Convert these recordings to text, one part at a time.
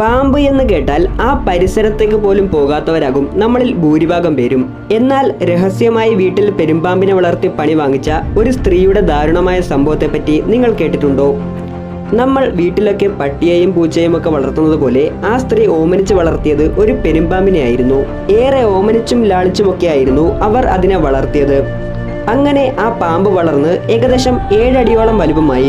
പാമ്പ് എന്ന് കേട്ടാൽ ആ പരിസരത്തേക്ക് പോലും പോകാത്തവരാകും നമ്മളിൽ ഭൂരിഭാഗം പേരും. എന്നാൽ രഹസ്യമായി വീട്ടിൽ പെരുമ്പാമ്പിനെ വളർത്തി പണി വാങ്ങിച്ച ഒരു സ്ത്രീയുടെ ദാരുണമായ സംഭവത്തെപ്പറ്റി നിങ്ങൾ കേട്ടിട്ടുണ്ടോ? നമ്മൾ വീട്ടിലൊക്കെ പട്ടിയെയും പൂച്ചയും ഒക്കെ വളർത്തുന്നത് പോലെ ആ സ്ത്രീ ഓമനിച്ച് വളർത്തിയത് ഒരു പെരുമ്പാമ്പിനെ ആയിരുന്നു. ഏറെ ഓമനിച്ചും ലാളിച്ചുമൊക്കെ ആയിരുന്നു അവർ അതിനെ വളർത്തിയത്. അങ്ങനെ ആ പാമ്പ് വളർന്ന് ഏകദേശം ഏഴടിയോളം വലുപ്പമായി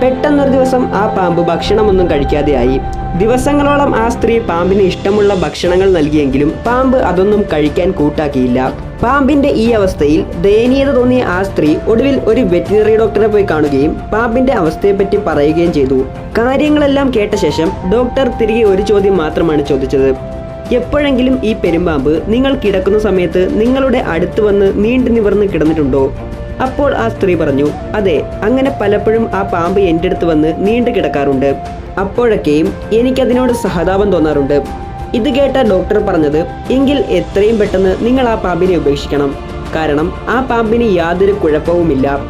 പെട്ടെന്നൊരു ദിവസം ആ പാമ്പ് ഭക്ഷണമൊന്നും കഴിക്കാതെയായി. ദിവസങ്ങളോളം ആ സ്ത്രീ പാമ്പിന് ഇഷ്ടമുള്ള ഭക്ഷണങ്ങൾ നൽകിയെങ്കിലും പാമ്പ് അതൊന്നും കഴിക്കാൻ കൂട്ടാക്കിയില്ല. പാമ്പിന്റെ ഈ അവസ്ഥയിൽ ദയനീയത തോന്നിയ ആ സ്ത്രീ ഒടുവിൽ ഒരു വെറ്റിനറി ഡോക്ടറെ പോയി കാണുകയും പാമ്പിന്റെ അവസ്ഥയെപ്പറ്റി പറയുകയും ചെയ്തു. കാര്യങ്ങളെല്ലാം കേട്ട ശേഷം ഡോക്ടർ തിരികെ ഒരു ചോദ്യം മാത്രമാണ് ചോദിച്ചത്. എപ്പോഴെങ്കിലും ഈ പെരുമ്പാമ്പ് നിങ്ങൾ കിടക്കുന്ന സമയത്ത് നിങ്ങളുടെ അടുത്ത് വന്ന് നീണ്ടു നിവർന്ന് കിടന്നിട്ടുണ്ടോ? അപ്പോൾ ആ സ്ത്രീ പറഞ്ഞു അതെ അങ്ങനെ പലപ്പോഴും ആ പാമ്പ് എന്റെ അടുത്ത് വന്ന് നീണ്ടു കിടക്കാറുണ്ട്. അപ്പോഴൊക്കെയും എനിക്കതിനോട് സഹതാപം തോന്നാറുണ്ട്. ഇത് കേട്ട ഡോക്ടർ പറഞ്ഞത് എങ്കിൽ എത്രയും പെട്ടെന്ന് നിങ്ങൾ ആ പാമ്പിനെ ഉപേക്ഷിക്കണം. കാരണം ആ പാമ്പിന് യാതൊരു കുഴപ്പവുമില്ല.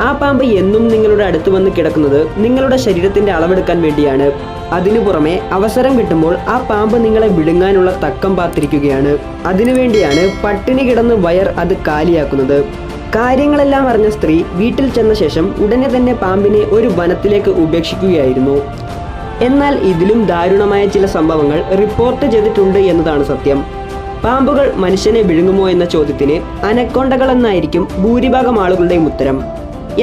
ആ പാമ്പ് എന്നും നിങ്ങളുടെ അടുത്ത് വന്ന് കിടക്കുന്നത് നിങ്ങളുടെ ശരീരത്തിന്റെ അളവെടുക്കാൻ വേണ്ടിയാണ്. അതിനു പുറമെ അവസരം കിട്ടുമ്പോൾ ആ പാമ്പ് നിങ്ങളെ വിഴുങ്ങാനുള്ള തക്കം പാത്തിരിക്കുകയാണ് അതിനുവേണ്ടിയാണ് പട്ടിണി കിടന്ന് വയർ അത് കാലിയാക്കുന്നത്. കാര്യങ്ങളെല്ലാം അറിഞ്ഞ സ്ത്രീ വീട്ടിൽ ചെന്ന ശേഷം ഉടനെ തന്നെ പാമ്പിനെ ഒരു വനത്തിലേക്ക് ഉപേക്ഷിക്കുകയായിരുന്നു. എന്നാൽ ഇതിലും ദാരുണമായ ചില സംഭവങ്ങൾ റിപ്പോർട്ട് ചെയ്തിട്ടുണ്ട് എന്നതാണ് സത്യം. പാമ്പുകൾ മനുഷ്യനെ വിഴുങ്ങുമോ എന്ന ചോദ്യത്തിന് അനക്കൊണ്ടകൾ എന്നായിരിക്കും ഭൂരിഭാഗം ആളുകളുടെയും ഉത്തരം.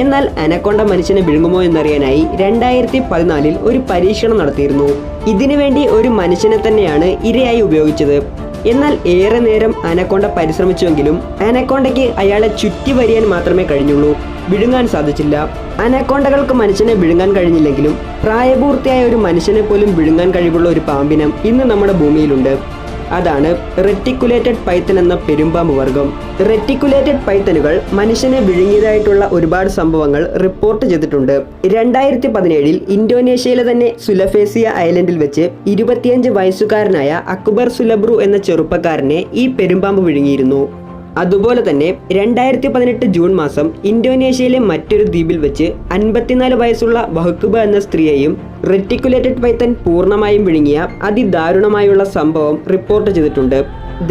എന്നാൽ അനക്കൊണ്ട മനുഷ്യനെ വിഴുങ്ങുമോ എന്നറിയാനായി രണ്ടായിരത്തി പതിനാലിൽ ഒരു പരീക്ഷണം നടത്തിയിരുന്നു. ഇതിനുവേണ്ടി ഒരു മനുഷ്യനെ തന്നെയാണ് ഇരയായി ഉപയോഗിച്ചത്. എന്നാൽ ഏറെ നേരം അനക്കൊണ്ട പരിശ്രമിച്ചുവെങ്കിലും അനക്കൊണ്ടയ്ക്ക് അയാളെ ചുറ്റി വരിയാൻ മാത്രമേ കഴിഞ്ഞുള്ളൂ. വിഴുങ്ങാൻ സാധിച്ചില്ല. അനക്കൊണ്ടകൾക്ക് മനുഷ്യനെ വിഴുങ്ങാൻ കഴിഞ്ഞില്ലെങ്കിലും പ്രായപൂർത്തിയായ ഒരു മനുഷ്യനെ പോലും വിഴുങ്ങാൻ കഴിവുള്ള ഒരു പാമ്പിനം ഇന്ന് നമ്മുടെ ഭൂമിയിലുണ്ട്. അതാണ് റെറ്റിക്കുലേറ്റഡ് പൈത്തൻ എന്ന പെരുമ്പാമ്പ് വർഗം. റെറ്റിക്കുലേറ്റഡ് പൈത്തനുകൾ മനുഷ്യനെ വിഴുങ്ങിയതായിട്ടുള്ള ഒരുപാട് സംഭവങ്ങൾ റിപ്പോർട്ട് ചെയ്തിട്ടുണ്ട്. രണ്ടായിരത്തി പതിനേഴിൽ ഇന്തോനേഷ്യയിലെ തന്നെ സുലഫേസിയ ഐലൻഡിൽ വെച്ച് ഇരുപത്തിയഞ്ച് വയസ്സുകാരനായ അക്ബർ സുലബ്രു എന്ന ചെറുപ്പക്കാരനെ ഈ പെരുമ്പാമ്പ് വിഴുങ്ങിയിരുന്നു. അതുപോലെ തന്നെ രണ്ടായിരത്തി പതിനെട്ട് ജൂൺ മാസം ഇന്തോനേഷ്യയിലെ മറ്റൊരു ദ്വീപിൽ വെച്ച് അൻപത്തിനാല് വയസ്സുള്ള വഹക്കുബ എന്ന സ്ത്രീയെയും റെറ്റിക്കുലേറ്റഡ് പൈത്തൻ പൂർണമായും വിഴുങ്ങിയ അതിദാരുണമായുള്ള സംഭവം റിപ്പോർട്ട് ചെയ്തിട്ടുണ്ട്.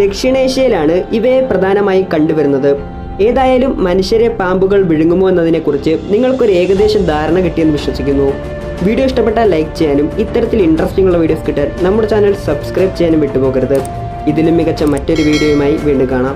ദക്ഷിണേഷ്യയിലാണ് ഇവയെ പ്രധാനമായും കണ്ടുവരുന്നത്. ഏതായാലും മനുഷ്യരെ പാമ്പുകൾ വിഴുങ്ങുമോ എന്നതിനെക്കുറിച്ച് നിങ്ങൾക്കൊരു ഏകദേശം ധാരണ കിട്ടിയെന്ന് വിശ്വസിക്കുന്നു. വീഡിയോ ഇഷ്ടപ്പെട്ടാൽ ലൈക്ക് ചെയ്യാനും ഇത്തരത്തിൽ ഇൻട്രസ്റ്റിംഗ് ഉള്ള വീഡിയോസ് കിട്ടാൻ നമ്മുടെ ചാനൽ സബ്സ്ക്രൈബ് ചെയ്യാനും വിട്ടുപോകരുത്. ഇതിലും മികച്ച മറ്റൊരു വീഡിയോയുമായി വീണ്ടും കാണാം.